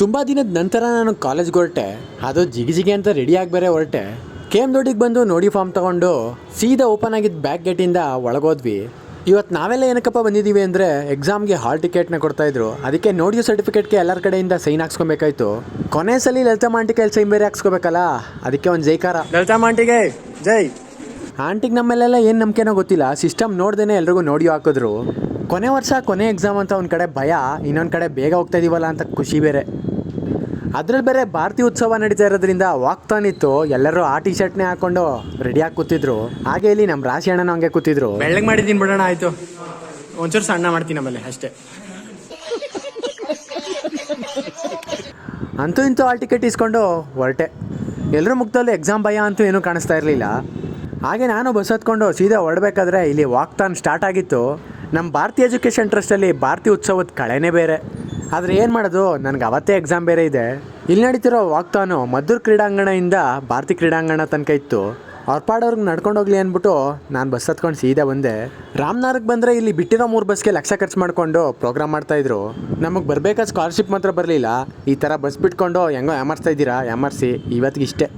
ತುಂಬ ದಿನದ ನಂತರ ನಾನು ಕಾಲೇಜ್ಗೆ ಹೊರಟೆ. ಅದು ಜಿಗಿ ಜಿಗಿ ಅಂತ ರೆಡಿಯಾಗಿ ಬೇರೆ ಹೊರಟೆ. ಕೆ ಎಂ ದೊಡ್ಡಿಗೆ ಬಂದು ನೋಡಿ ಫಾರ್ಮ್ ತಗೊಂಡು ಸೀದಾ ಓಪನ್ ಆಗಿದ್ದ ಬ್ಯಾಕ್ ಗೇಟಿಂದ ಒಳಗೋದ್ವಿ. ಇವತ್ತು ನಾವೆಲ್ಲ ಏನಕ್ಕಪ್ಪ ಬಂದಿದ್ದೀವಿ ಅಂದರೆ ಎಕ್ಸಾಮ್ಗೆ ಹಾಲ್ ಟಿಕೆಟ್ನ ಕೊಡ್ತಾಯಿದ್ರು ಅದಕ್ಕೆ ನೋಡಿಯೋ ಸರ್ಟಿಫಿಕೇಟ್ಗೆ ಎಲ್ಲರ ಕಡೆಯಿಂದ ಸೈನ್ ಹಾಕ್ಸ್ಕೊಬೇಕಾಯ್ತು. ಕೊನೆ ಸಲ ಲಲಿತಾ ಮಾಂಟಿ ಕೈಲಿ ಸೈನ್ ಬೇರೆ ಹಾಕ್ಸ್ಕೊಬೇಕಲ್ಲ? ಅದಕ್ಕೆ ಒಂದು ಜೈಕಾರ. ಲಲಿತಾ ಮಾಂಟಿಗೆ ಜೈ. ಆಂಟಿಗೆ ನಮ್ಮಲ್ಲೆಲ್ಲ ಏನು ನಂಬಿಕೆನೋ ಗೊತ್ತಿಲ್ಲ. ಸಿಸ್ಟಮ್ ನೋಡ್ದೇನೆ ಎಲ್ರಿಗೂ ನೋಡಿ ಹಾಕಿದ್ರು. ಕೊನೆ ವರ್ಷ ಕೊನೆ ಎಕ್ಸಾಮ್ ಅಂತ ಒಂದು ಕಡೆ ಭಯ ಇನ್ನೊಂದು ಕಡೆ ಬೇಗ ಹೋಗ್ತಾ ಇದೀವಲ್ಲ ಅಂತ ಖುಷಿ ಬೇರೆ. ಅದ್ರಲ್ಲಿ ಬೇರೆ ಭಾರತೀಯ ಉತ್ಸವ ನಡೀತಾ ಇರೋದ್ರಿಂದ ವಾಗ್ತಾನಿತ್ತು ಎಲ್ಲರೂ ಆ ಟಿ ಶರ್ಟ್ನೇ ಹಾಕೊಂಡು ರೆಡಿಯಾಗಿ ಕೂತಿದ್ರು. ಹಾಗೆ ಇಲ್ಲಿ ನಮ್ಮ ರಾಶಿ ಅಣ್ಣನ ಹಂಗೆ ಕೂತಿದ್ರು. ಬೆಳ್ಳಗೆ ಮಾಡಿದ್ದೀನಿ ಬಿಡೋಣ ಆಯ್ತು. ಒಂಚೂರು ಸಣ್ಣ ಮಾಡ್ತೀನಿ ನಮ್ಮಲ್ಲಿ ಅಷ್ಟೇ. ಅಂತೂ ಇಂತೂ ಆ ಟಿಕೆಟ್ ಇಸ್ಕೊಂಡು ಹೊರಟೆ. ಎಲ್ಲರ ಮುಖದಲ್ಲಿ ಎಕ್ಸಾಮ್ ಭಯ ಅಂತೂ ಏನೂ ಕಾಣಿಸ್ತಾ ಇರಲಿಲ್ಲ. ಹಾಗೆ ನಾನು ಬಸ್ ಹತ್ಕೊಂಡು ಸೀದಾ ಹೊರಡ್ಬೇಕಾದ್ರೆ ಇಲ್ಲಿ ವಾಕ್ತಾನ್ ಸ್ಟಾರ್ಟ್ ಆಗಿತ್ತು. ನಮ್ಮ ಭಾರತೀಯ ಎಜುಕೇಷನ್ ಟ್ರಸ್ಟಲ್ಲಿ ಭಾರತೀಯ ಉತ್ಸವದ ಕಳೆನೇ ಬೇರೆ. ಆದರೆ ಏನು ಮಾಡೋದು? ನನಗೆ ಅವತ್ತೇ ಎಕ್ಸಾಮ್ ಬೇರೆ ಇದೆ. ಇಲ್ಲಿ ನಡೀತಿರೋ ವಾಕ್ತಾನು ಮದ್ದೂರು ಕ್ರೀಡಾಂಗಣದಿಂದ ಭಾರತಿ ಕ್ರೀಡಾಂಗಣ ತನಕ ಇತ್ತು. ಅವ್ರ ಪಾಡೋರ್ಗೆ ನಡ್ಕೊಂಡು ಹೋಗ್ಲಿ ಅಂದ್ಬಿಟ್ಟು ನಾನು ಬಸ್ ಹತ್ಕೊಂಡು ಸೀದಾ ಬಂದೆ. ರಾಮನಗರಕ್ಕೆ ಬಂದರೆ ಇಲ್ಲಿ ಬಿಟ್ಟಿರೋ ಮೂರು ಬಸ್ಗೆ ಲಕ್ಷ ಖರ್ಚು ಮಾಡಿಕೊಂಡು ಪ್ರೋಗ್ರಾಮ್ ಮಾಡ್ತಾಯಿದ್ರು ನಮಗೆ ಬರಬೇಕಾದ ಸ್ಕಾಲರ್ಶಿಪ್ ಮಾತ್ರ ಬರಲಿಲ್ಲ. ಈ ಥರ ಬಸ್ ಬಿಟ್ಕೊಂಡು ಹೆಂಗೋ ಯಾಮರ್ಸ್ತಾ ಇದ್ದೀರಾ? ಯಾಮರ್ಸಿ ಇವತ್ತಿಗೆ ಇಷ್ಟೇ